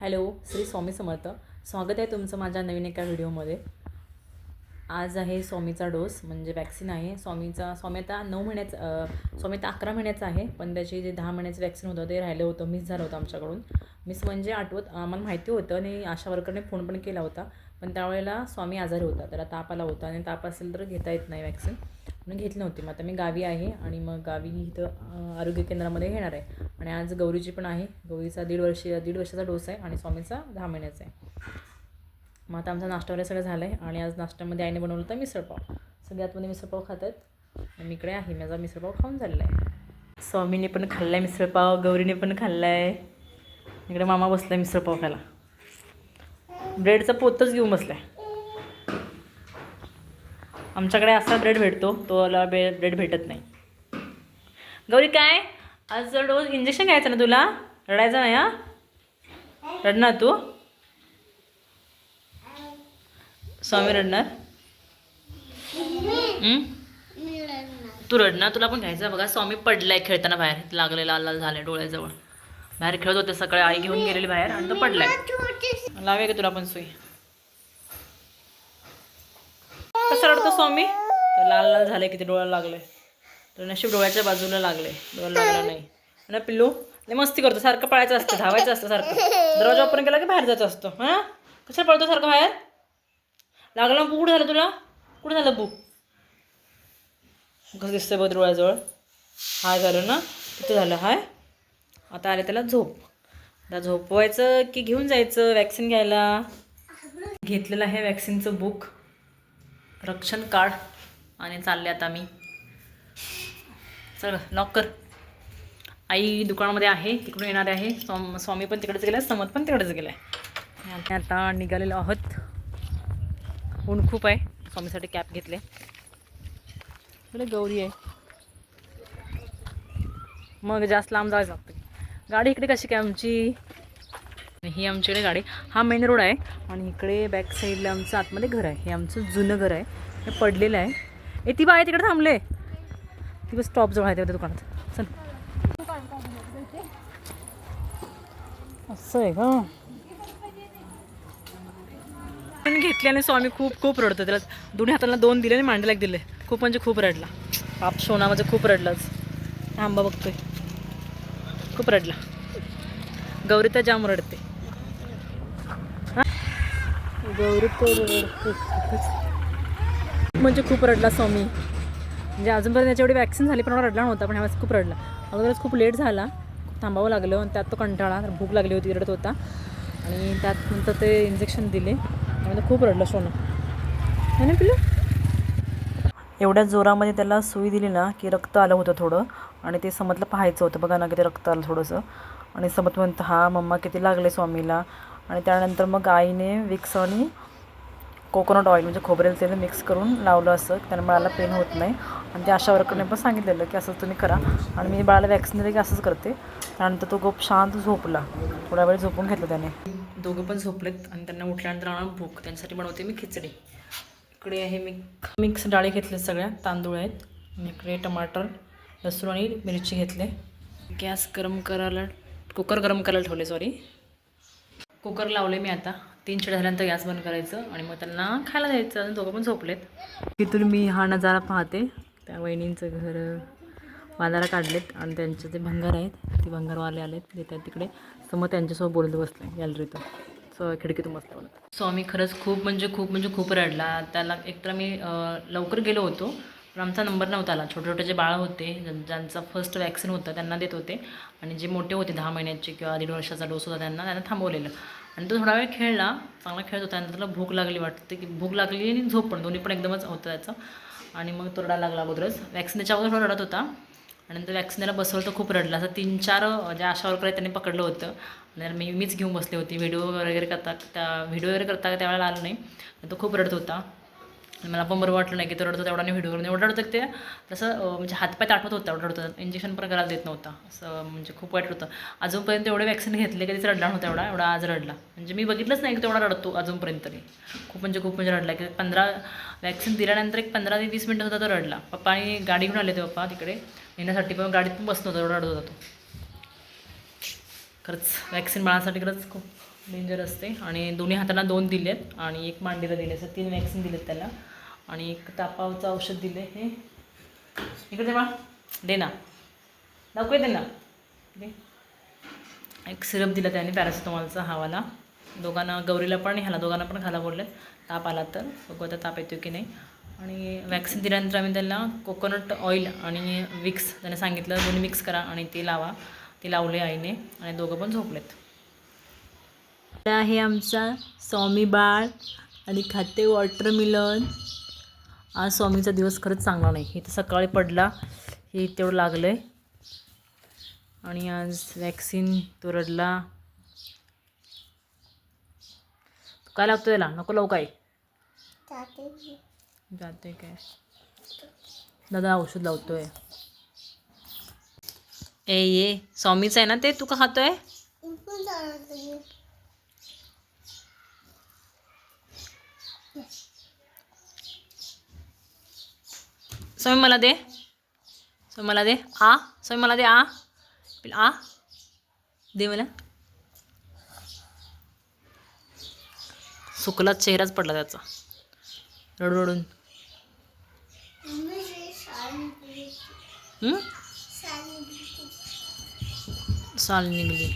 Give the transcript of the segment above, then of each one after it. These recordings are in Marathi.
हॅलो श्री स्वामी समर्थ. स्वागत आहे तुमचं माझ्या नवीन एका व्हिडिओमध्ये. आज आहे स्वामीचा डोस म्हणजे वॅक्सिन आहे. स्वामीचा स्वामी आता नऊ महिन्याचा स्वामी आता अकरा महिन्याचा आहे पण त्याची जे दहा महिन्याचं वॅक्सिन होतं ते राहिलं होतं मिस झालं होतं आमच्याकडून. मिस म्हणजे आठवत आम्हाला माहिती होतं आणि आशा वर्करने फोन पण केला होता. पण त्यावेळेला स्वामी आजारी होता त्याला ताप आला होता आणि ताप असेल तर घेता येत नाही वॅक्सिन म्हणून घेतली नव्हती. मग आता मी गावी आहे आणि मग गावी इथं आरोग्य केंद्रामध्ये घेणार आहे. आणि आज गौरीची पण आहे. गौरीचा दीड वर्ष दीड वर्षाचा डोस आहे आणि स्वामीचा दहा महिन्याचा आहे. मग आता आमचा नाश्ता वगैरे सगळं झालं आहे आणि आज नाश्त्यामध्ये आईने बनवलं होतं मिसळपाव सगळे आतमध्ये मिसळपाव खात आहेत. मी इकडे आहे. माझा मिसळपाव खाऊन झालेला आहे. स्वामीने पण खाल्ला आहे मिसळपाव गौरीने पण खाल्ला आहे इकडे मामा बसला आहे मिसळपाव खायला. ब्रेडचा पोतच घेऊन बसला आहे आमच्याकडे असा ब्रेड भेटतो तो बे ब्रेड भेटत नाही. गौरी काय? आज डोस इंजेक्शन घ्यायचं ना तुला? रडायचं नाही हा? रडणार तू? स्वामी रडणार? तू रडणार? तुला पण घ्यायचं बघा स्वामी पडलाय खेळताना बाहेर. लागलेला लाल लाल डोळ्याजवळ. बाहेर खेळत होते सकाळी आई घेऊन गेलेली बाहेर आणि तो पडलाय. लावे का तुला पण सुई कसं रडतो स्वामी? तर लाल लाल झाले किती डोळ्याला लागले. तर नशीब डोळ्याच्या बाजूला लागले. डोळ्याला लागला नाही. ना पिल्लू नाही मस्ती करतो. सारखं पळायचं असतं धावायचं असतं सारखं. दरवाजा ओपन केला की बाहेर जायचं असतो हां? कसं पळतो सारखं बाहेर? लागला बुक कुठं झालं तुला? कुठं झालं बुक कसं दिसतंय बघ डोळ्याजवळ? हाय झालं ना? तिथं झालं हाय? आता आले त्याला झोप. आता झोपवायचं की घेऊन जायचं वॅक्सिन घ्यायला? घेतलेलं आहे वॅक्सिनचं बुक रक्षण कार्ड आणि चालले आता मी. चल लॉक कर. आई दुकानामध्ये आहे तिकडून येणार आहे. स्वाम स्वामी पण तिकडेच गेला समत पण तिकडेच गेला आहे आणि आता निघालेलो आहोत. ऊन खूप आहे. स्वामीसाठी कॅप घेतले. तुला गौरी आहे. मग जास्त लांब जायचं लागतं. गाडी इकडे कशी काय आमची? ही आमच्याकडे गाडी. हा मेन रोड आहे आणि इकडे बॅक साईडला आमचं आतमध्ये घर आहे. हे आमचं जुनं घर आहे. हे पडलेलं आहे. ए ती बाय तिकडे थांबले. ती बस स्टॉपजवळ आहे त्या दुकानात. चल. असं आहे का? पण स्वामी खूप खूप रडतो त्याला दोन्ही हाताला दोन दिले आणि मांडीला एक दिले. खूप म्हणजे खूप रडला. बाप सोना म्हणजे खूप रडलाच. आंबा बघतोय. खूप रडला. गौरीता जाम रडते हा? गौरी तर रडते खूपच. म्हणजे खूप रडला स्वामी. म्हणजे अजूनपर्यंत त्याच्या एवढी वॅक्सिन झाली पण रडला नव्हता पण ह्यावेळेस खूप रडला. अगोदरच खूप लेट झाला. खूप थांबावं लागलं आणि त्यात तो कंटाळा तर भूक लागली होती रडत होता. आणि त्यात नंतर ते इंजेक्शन दिले. त्यामुळे खूप रडलं सोनं. है ना पिलं एवढ्या जोरामध्ये त्याला सुई दिली ना की रक्त आलं होतं थोडं. आणि ते समजलं पाहायचं होतं. बघा ना किती रक्त आलं थोडंसं. आणि समत म्हणतं हा मम्मा किती लागले स्वामीला. आणि त्यानंतर मग आईने विक्स आणि कोकोनट ऑइल म्हणजे खोबरेल तेल मिक्स करून लावलं असं. त्याने बाळाला पेन होत नाही. आणि ते आशा वर्करने पण सांगितलेलं की असं तुम्ही करा. आणि मी बाळाला वॅक्सिन दिलं की असंच करते. त्यानंतर तो खूप शांत झोपला. थोडा वेळ झोपून घेतला त्याने. दोघं पण झोपलेत आणि त्यांना उठल्यानंतर आणा भूक. त्यांच्यासाठी बनवते मी खिचडी. इकडे आहे मी मिक्स डाळी घेतले सगळ्या. तांदूळ आहेत. आणि इकडे टमाटर लसूण आणि मिरची घेतले. गॅस गरम करायला कुकर गरम करायला ठेवले सॉरी कुकर लावले मी आता. तीन शिट्या झाल्यानंतर गॅस बंद करायचं आणि मग त्यांना खायला द्यायचं. आणि दोघं पण झोपलेत. तिथून मी हा नजारा पाहते. त्या वहिनींचं घर बाजारा काढलेत आणि त्यांचे जे भंगार आहेत ते भंगारवाले आलेत. देत आहेत तिकडे. तर मग त्यांच्यासोबत बोलत बसले गॅलरीतून सो खिडकीतून बसतो सो आम्ही खरंच खूप म्हणजे खूप म्हणजे खूप रडला. त्याला एकतर मी लवकर गेलो होतो. पण आमचा नंबर नव्हता आला. छोटे छोटे जे बाळ होते ज्यां- ज्यांचा फर्स्ट वॅक्सिन होता त्यांना देत होते. आणि जे मोठे होते दहा महिन्याचे किंवा दीड वर्षाचा डोस होता त्यांना त्यांना थांबवलेलं. आणि तो थोडा वेळ खेळला चांगला खेळत होता आणि त्याला भूक लागली वाटते की भूक लागली आणि झोप पण दोन्ही पण एकदमच होतं त्याचं. आणि मग तो रडायला लागला अगोदरच. वॅक्सिन अगोदर थोडा रडत होता. आणि नंतर वॅक्सिनला बसवलं तर खूप रडला. असं तीन चार ज्या आशा वर्कर त्यांनी पकडलं होतं. आणि मी मीच घेऊन बसली होती. व्हिडिओ वगैरे करता त्या व्हिडिओ वगैरे करता त्यावेळेला आलं नाही. आणि तो खूप रडत होता. मला पण बरं वाटलं नाही की तर रडतो तेवढा व्हिडिओ करून एवढं रडतं ते तसं म्हणजे हातपाय ताटवत होता एवढं रडत. होता इंजेक्शन पण करायला देत नव्हता. असं म्हणजे खूप वाईट होतं अजूनपर्यंत एवढे वॅक्सिन घेतले कधीच रडला नव्हता एवढा. एवढा आज रडला. म्हणजे मी बघितलंच नाही की तेवढा रडतो अजूनपर्यंत तरी. खूप म्हणजे खूप म्हणजे रडला की पंधरा वॅक्सिन दिल्यानंतर एक पंधरा ते वीस मिनटं होता तो रडला. पप्पा आणि गाडी घेऊन आले ते पप्पा तिकडे. नेण्यासाठी पण गाडीत पण बसत होता एवढा रडत होता तो. खरंच वॅक्सिन बाळासाठी खरंच खूप डेंजर असते आणि दोन्ही हातांना दोन दिलेत आणि एक मांडीला दिले असं तीन वॅक्सिन दिलेत त्याला. आणि एक तापावचं औषध दिलं हे. इकडे बा. दे ना. दाखवू दे. ना एक सिरप दिला त्याने पॅरासिटामॉलचा हावाला. दोघांना गौरीला पण ह्याला दोघांना पण खायला बोलले ताप आला तर. बघू आता ताप येतो की नाही. आणि वॅक्सिन दिल्यानंतर आम्ही त्यांना कोकोनट ऑइल आणि विक्स त्याने सांगितलं दोन्ही मिक्स करा आणि ते लावा. ते लावले आईने आणि दोघं पण झोपलेत. आहे आमचा स्वामी बाळ आणि खाते वॉटरमिलन आज स्वामीचा दिवस खरंच चांगला नाही. हे तर सकाळी पडला हे तेवढं लागलं आहे आणि आज वॅक्सिन तो रडला काय लागतो याला? नको लावू काय? जाते काय? दादा औषध लावतोय. ए ये. स्वामीच आहे ना ते? तू का खातोय? स्वामी मला दे. स्वामी मला दे. आ? स्वामी मला दे आ? आ? दे मला. सुकला चेहराच पडला त्याचा. रडू रडून साल निघली.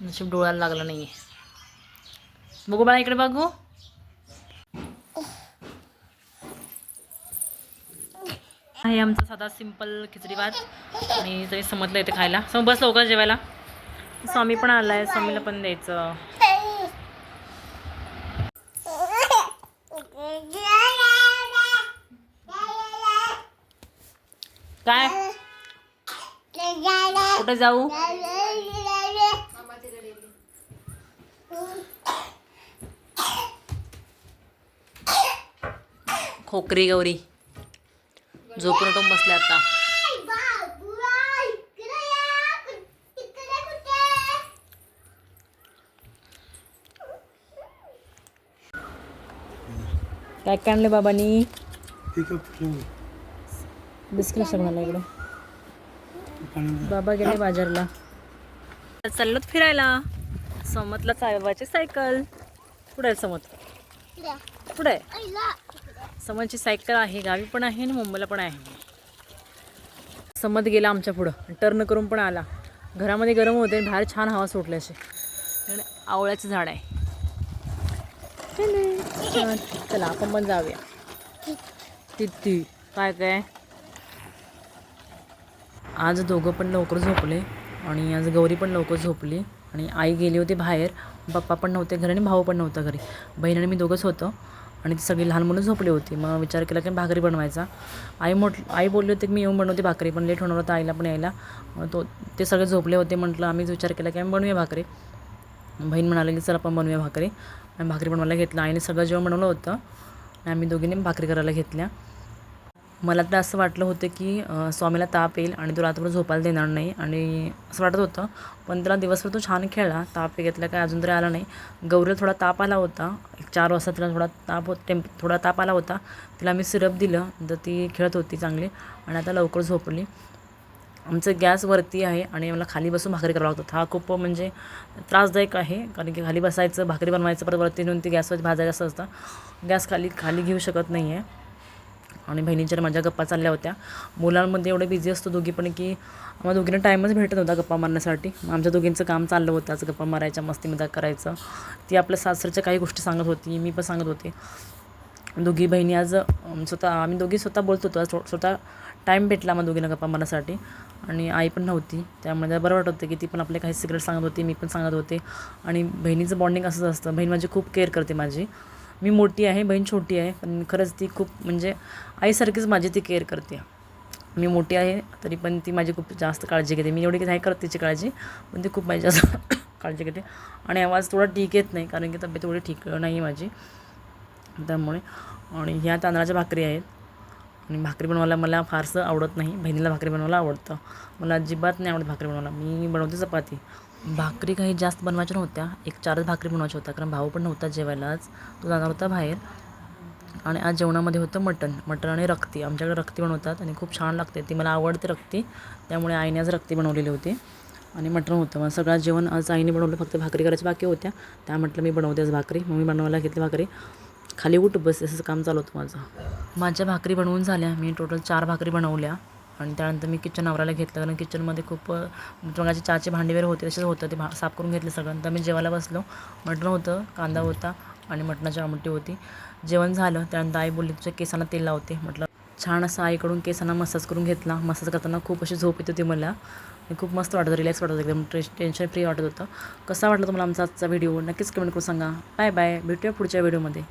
नशीब डोळ्याला लागला नाही आहे बघू बाळा इकडे बघू. आहे आमचा साधा सिंपल खिचडी भात. आणि तरी समजलं येते खायला. सम बस लवकर जेवायला. स्वामी पण आलाय. स्वामीला पण द्यायचं. काय? कुठे जाऊ? खोकरी गौरी. झोपून उठून बसले आता. काय काय आणले बाबांनी बिस्किट सांगायला इकडे बाबा गेले बाजारला. चाललो फिरायला. समतला चालवायची सायकल. पुढे आहे समत. पुढे समजची सायकल आहे गावी पण आहे आणि मुंबईला पण आहे. समज गेला आमच्या पुढं टर्न करून पण आला. घरामध्ये गरम होते आणि बाहेर छान हवा सुटली अशी. आणि आवळ्याचं झाड आहे. चला आपण पण जाऊया. किती? काय काय? आज दोघं पण लवकर झोपले आणि आज गौरी पण लवकर झोपली आणि आई गेली होती बाहेर. पप्पा पण नव्हते घरी आणि भाऊ पण नव्हता घरी. बहीण आणि मी दोघंच होतो. आणि ती सगळी लहान मुलं झोपली होती. मग विचार केला की भाकरी बनवायचा. आई मोठ आई बोलली होती की मी येऊन बनवते भाकरी पण लेट होणार होता आईला पण यायला. तो ते सगळे झोपले होते म्हटलं आम्हीच विचार केला की आम्ही बनवूया भाकरी. बहीण म्हणाली की चल आपण बनवूया भाकरी. आणि भाकरी बनवायला घेतलं. आईने सगळं जेवण बनवलं होतं. आणि आम्ही दोघींनी भाकरी करायला घेतल्या. मला तर असं वाटलं होतं की स्वामीला ताप येईल आणि तो रात्रभर झोपायला देणार नाही. आणि असं वाटत होतं पण त्याला दिवसभर तो छान खेळला ताप घेतला काय अजून तरी आला नाही. गौरीला थोडा ताप आला होता एक चार वाजता तिला थोडा ताप होत टेम्प थोडा ताप आला होता. तिला आम्ही सिरप दिलं तर ती खेळत होती चांगली आणि आता लवकर झोपली. आमचं गॅस वरती आहे आणि मला खाली बसून भाकरी करावं लागतं हा खूप म्हणजे त्रासदायक आहे कारण की खाली बसायचं भाकरी बनवायचं परत वरती नेऊन ती गॅसवर भाजायचं असं असतं. गॅस खाली खाली घेऊ शकत नाही आहे आणि बहिणींच्या माझ्या गप्पा चालल्या होत्या. मुलांमध्ये एवढे बिझी असतो दोघी पण की आम्हाला दोघींना टाईमच भेटत नव्हता गप्पा मारण्यासाठी. आमच्या दोघींचं काम चाललं होतं आज गप्पा मारायच्या मस्ती मजाक करायचं. ती आपल्या सासरच्या काही गोष्टी सांगत होती मी पण सांगत होते. दोघी बहिणी आज स्वतः आम्ही दोघी स्वतः बोलत होतो. आज स्वतः टाईम भेटला आम्हा दोघींना गप्पा मारण्यासाठी. आणि आई पण नव्हती त्यामुळे बरं वाटत होतं की ती पण आपले काही सिक्रेट सांगत होती मी पण सांगत होते. आणि बहिणीचं बॉन्डिंग असंच असतं. बहीण माझी खूप केअर करते माझी. मी मोठी आहे बहीण छोटी आहे पण खरंच ती खूप म्हणजे आईसारखीच माझी ती केअर करते. मी मोठी आहे तरी पण ती माझी खूप जास्त काळजी घेते. मी एवढी नाही करत तिची काळजी पण ती खूप माझी जास्त काळजी घेते. आणि आवाज थोडा ठीक येत नाही कारण की तब्येत एवढी ठीक नाही आहे माझी. त्यामुळे आणि ह्या तांदळाच्या भाकरी आहेत. आणि भाकरी बनवायला मला फारसं आवडत नाही. बहिणीला भाकरी बनवायला आवडतं. मला अजिबात नाही आवडत भाकरी बनवायला. मी बनवते चपाती. भाकरी काही जास्त बनवायच्या नव्हत्या. एक चारच भाकरी बनवायच्या होत्या कारण भाऊ पण नव्हता जेवायला आज तो जाणार होता बाहेर. आणि आज जेवणामध्ये होतं मटण. मटण आणि रक्ती. आमच्याकडे रक्ती बनवतात आणि खूप छान लागते. ती मला आवडते रक्ती. त्यामुळे आईने आज रक्ती बनवलेली होती. आणि मटण होतं. मग सगळं जेवण आज आईने बनवलं. फक्त भाकरी करायच्या बाकी होत्या. त्या म्हटलं मी बनवते आज भाकरी. मग मी बनवायला घेतली भाकरी. खाली उठ बस. असंच काम चालू होतं माझं. माझ्या भाकरी बनवून झाल्या. मी टोटल चार भाकरी बनवल्या. आणि त्यानंतर मी किचन आवरायला घेतलं कारण किचनमध्ये खूप मगाचे म्हणजे चहाचे भांडी वगैरे होते तसेच होतं ते भा साफ करून घेतलं सगळं. तर मी जेवायला बसलो. मटण होतं कांदा होता आणि मटणाची आमटी होती. जेवण झालं त्यानंतर आई बोलली तुझ्या केसांना तेल लावते. म्हटलं छान असं आईकडून केसांना मसाज करून घेतला. मसाज करताना खूप अशी झोप येत होती मला. खूप मस्त वाटत होतं रिलॅक्स वाटत होतं एकदम टेन्शन फ्री वाटत होतं. कसा वाटलं तुम्हाला आमचा आजचा व्हिडिओ नक्कीच कमेंट करून सांगा. बाय बाय भेटूया पुढच्या व्हिडिओमध्ये